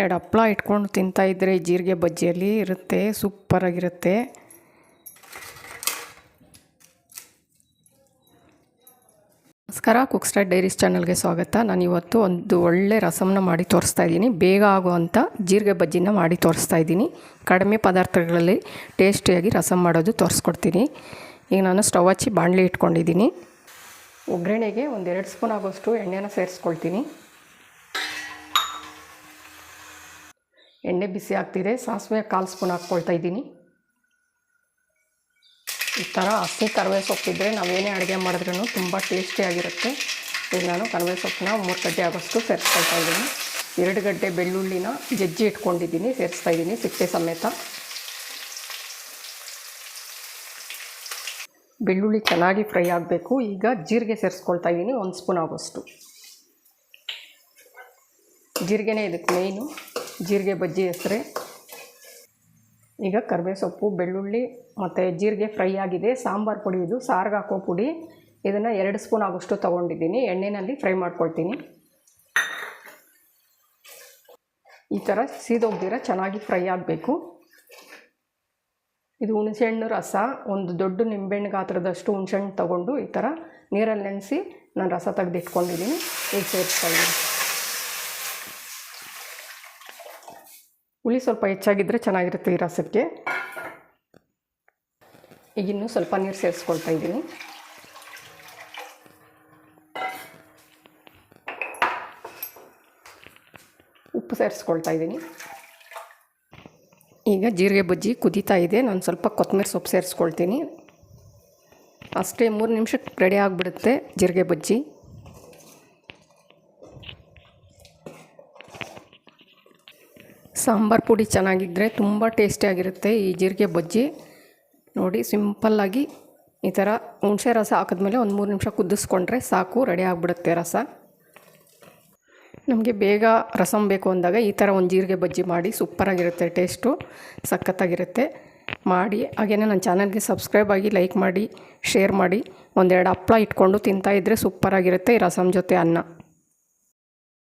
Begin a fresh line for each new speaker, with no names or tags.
ಎರಡು ಹಪ್ಪಳ ಇಟ್ಕೊಂಡು ತಿಂತಾಯಿದ್ರೆ ಜೀರಿಗೆ ಬಜ್ಜಿಯಲ್ಲಿ ಇರುತ್ತೆ ಸೂಪರಾಗಿರುತ್ತೆ ನಮಸ್ಕಾರ ಕುಕ್ ಸ್ಟಾರ್ ಡೈರೀಸ್ ಚಾನಲ್ಗೆ ಸ್ವಾಗತ. ನಾನು ಇವತ್ತು ಒಂದು ಒಳ್ಳೆ ರಸಮನ್ನ ಮಾಡಿ ತೋರಿಸ್ತಾ ಇದ್ದೀನಿ. ಬೇಗ ಆಗುವಂಥ ಜೀರಿಗೆ ಬಜ್ಜಿನ ಮಾಡಿ ತೋರಿಸ್ತಾ ಇದ್ದೀನಿ. ಕಡಿಮೆ ಪದಾರ್ಥಗಳಲ್ಲಿ ಟೇಸ್ಟಿಯಾಗಿ ರಸಮ್ ಮಾಡೋದು ತೋರಿಸ್ಕೊಡ್ತೀನಿ. ಈಗ ನಾನು ಸ್ಟವ್ ಹಚ್ಚಿ ಬಾಣಲಿ ಇಟ್ಕೊಂಡಿದ್ದೀನಿ. ಒಗ್ಗರಣೆಗೆ ಒಂದೆರಡು ಸ್ಪೂನ್ ಆಗೋಷ್ಟು ಎಣ್ಣೆನ ಸೇರಿಸ್ಕೊಳ್ತೀನಿ. ಎಣ್ಣೆ ಬಿಸಿ ಆಗ್ತಿದೆ, ಸಾಸಿವೆ ಕಾಲು ಸ್ಪೂನ್ ಹಾಕ್ಕೊಳ್ತಾ ಇದ್ದೀನಿ. ಈ ಥರ ಹಸಿ ಕರಿವೆ ಸೊಪ್ಪಿದ್ರೆ ನಾವೇನೇ ಅಡುಗೆ ಮಾಡಿದ್ರೂ ತುಂಬ ಟೇಸ್ಟಿಯಾಗಿರುತ್ತೆ ಈಗ ನಾನು ಕರಿವೆ ಸೊಪ್ಪನ್ನ ಮೂರು ಗಡ್ಡೆ ಆಗೋಷ್ಟು ಸೇರಿಸ್ಕೊಳ್ತಾ ಇದ್ದೀನಿ. ಎರಡು ಗಡ್ಡೆ ಬೆಳ್ಳುಳ್ಳಿನ ಜಜ್ಜಿ ಇಟ್ಕೊಂಡಿದ್ದೀನಿ, ಸೇರಿಸ್ತಾ ಇದ್ದೀನಿ ಸಿಪ್ಪೆ ಸಮೇತ. ಬೆಳ್ಳುಳ್ಳಿ ಚೆನ್ನಾಗಿ ಫ್ರೈ ಆಗಬೇಕು. ಈಗ ಜೀರಿಗೆ ಸೇರಿಸ್ಕೊಳ್ತಾ ಇದ್ದೀನಿ, ಒಂದು ಸ್ಪೂನ್ ಆಗೋಷ್ಟು. ಜೀರಿಗೆನೇ ಇದಕ್ಕೆ ಮೇಯ್ನು ಜೀರಿಗೆ ಬಜ್ಜಿ ಹೆಸ್ರೆ. ಈಗ ಕರಿಬೇವು ಸೊಪ್ಪು, ಬೆಳ್ಳುಳ್ಳಿ ಮತ್ತು ಜೀರಿಗೆ ಫ್ರೈ ಆಗಿದೆ. ಸಾಂಬಾರು ಪುಡಿ ಇದು. ಸಾರಿಗೆ ಹಾಕೋ ಪುಡಿ. ಇದನ್ನು ಎರಡು ಸ್ಪೂನ್ ಆಗೋಷ್ಟು ತೊಗೊಂಡಿದ್ದೀನಿ. ಎಣ್ಣೆಯಲ್ಲಿ ಫ್ರೈ ಮಾಡ್ಕೊಳ್ತೀನಿ. ಈ ಥರ ಸೀದೋಗ್ದಿರ ಚೆನ್ನಾಗಿ ಫ್ರೈ ಆಗಬೇಕು. ಇದು ಹುಣಸೆಹಣ್ಣು ರಸ. ಒಂದು ದೊಡ್ಡ ನಿಂಬೆಹಣ್ಣು ಗಾತ್ರದಷ್ಟು ಹುಣಸೆಹಣ್ಣು ತೊಗೊಂಡು ಈ ಥರ ನೀರಲ್ಲಿ ನೆನೆಸಿ ನಾನು ರಸ ತೆಗೆದಿಟ್ಕೊಂಡಿದ್ದೀನಿ. ಈಗ ಸೇರಿಸ್ತಾ ಇದ್ದೀನಿ ಹುಳಿ ಸ್ವಲ್ಪ ಹೆಚ್ಚಾಗಿದ್ದರೆ ಚೆನ್ನಾಗಿರುತ್ತೆ ಈ ರಸಕ್ಕೆ. ಈಗ ಇನ್ನೂ ಸ್ವಲ್ಪ ನೀರು ಸೇರಿಸ್ಕೊಳ್ತಾ ಇದ್ದೀನಿ. ಉಪ್ಪು ಸೇರಿಸ್ಕೊಳ್ತಾ ಇದ್ದೀನಿ. ಈಗ ಜೀರಿಗೆ ಬಜ್ಜಿ ಕುದೀತಾ ಇದೆ. ನಾನು ಸ್ವಲ್ಪ ಕೊತ್ತಂಬರಿ ಸೊಪ್ಪು ಸೇರಿಸ್ಕೊಳ್ತೀನಿ. ಅಷ್ಟೇ ಮೂರು ನಿಮಿಷಕ್ಕೆ ರೆಡಿ ಆಗಿಬಿಡುತ್ತೆ ಜೀರಿಗೆ ಬಜ್ಜಿ. ಸಾಂಬಾರು ಪುಡಿ ಚೆನ್ನಾಗಿದ್ದರೆ ತುಂಬ ಟೇಸ್ಟಿಯಾಗಿರುತ್ತೆ ಈ ಜೀರಿಗೆ ಬಜ್ಜಿ. ನೋಡಿ ಸಿಂಪಲ್ಲಾಗಿ ಈ ಥರ ಹುಣಸೆ ರಸ ಹಾಕಿದ್ಮೇಲೆ ಒಂದು ಮೂರು ನಿಮಿಷ ಕುದಿಸ್ಕೊಂಡ್ರೆ ಸಾಕು ರೆಡಿ ಆಗಿಬಿಡುತ್ತೆ ರಸ. ನಮಗೆ ಬೇಗ ರಸಂ ಬೇಕು ಅಂದಾಗ ಈ ಥರ ಒಂದು ಜೀರಿಗೆ ಬಜ್ಜಿ ಮಾಡಿ ಸೂಪರಾಗಿರುತ್ತೆ ಟೇಸ್ಟು ಸಖತ್ತಾಗಿರುತ್ತೆ. ಮಾಡಿ, ಹಾಗೇನೆ ನನ್ನ ಚಾನಲ್ಗೆ ಸಬ್ಸ್ಕ್ರೈಬ್ ಆಗಿ ಲೈಕ್ ಮಾಡಿ ಶೇರ್ ಮಾಡಿ, ಒಂದೆರಡು ಹಪ್ಪಳ ಇಟ್ಕೊಂಡು ತಿಂತಾಯಿದ್ರೆ ಸೂಪರಾಗಿರುತ್ತೆ ಈ ರಸಂ ಜೊತೆ ಅನ್ನ.